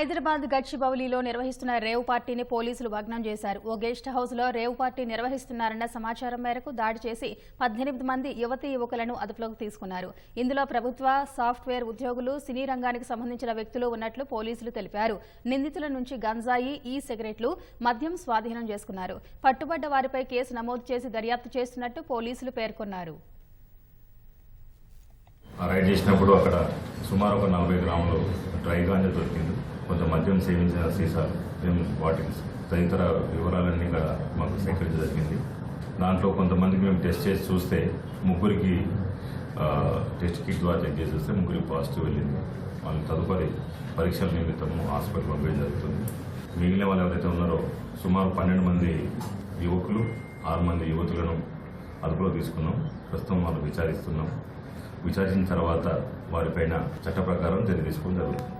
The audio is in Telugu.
హైదరాబాద్ గచ్చిబౌలిలో నిర్వహిస్తున్న రేవ్ పార్టీని పోలీసులు భగ్నం చేశారు. ఓ గెస్ట్ హౌస్లో రేవ్ పార్టీ నిర్వహిస్తున్నారన్న సమాచారం మేరకు దాడి చేసి పద్దెనిమిది మంది యువతీ యువకులను అదుపులోకి తీసుకున్నారు. ఇందులో ప్రభుత్వ సాఫ్ట్వేర్ ఉద్యోగులు సినీ రంగానికి సంబంధించిన వ్యక్తులు ఉన్నట్లు పోలీసులు తెలిపారు. నిందితుల నుంచి గంజాయి ఈ సిగరెట్లు మద్యం స్వాధీనం చేసుకున్నారు. పట్టుబడ్డ వారిపై కేసు నమోదు చేసి దర్యాప్తు చేస్తున్నట్టు పోలీసులు పేర్కొన్నారు. రైడ్ చేసినప్పుడు అక్కడ సుమారు ఒక నలభై గ్రాములు డ్రై గాంజా దొరికింది. కొంచెం మద్యం సేవించిన సీసాలు మేము వాటి తదితర వివరాలన్నీ కూడా మాకు సేకరించ జరిగింది దాంట్లో కొంతమందికి మేము టెస్ట్ చేసి చూస్తే ముగ్గురికి టెస్ట్ కిట్ ద్వారా చెక్ చేసి చూస్తే ముగ్గురికి పాజిటివ్ వెళ్ళింది. వాళ్ళు తదుపరి పరీక్షల నిమిత్తము హాస్పిటల్ పంపించడం జరుగుతుంది. మిగిలిన వాళ్ళు ఎవరైతే ఉన్నారో సుమారు పన్నెండు మంది యువకులు ఆరు మంది యువతులను అదుపులో తీసుకున్నాం. ప్రస్తుతం వాళ్ళు విచారిస్తున్నాం. విచారించిన తర్వాత వారిపైన చట్ట ప్రకారం చర్య తీసుకుని జరుగుతుంది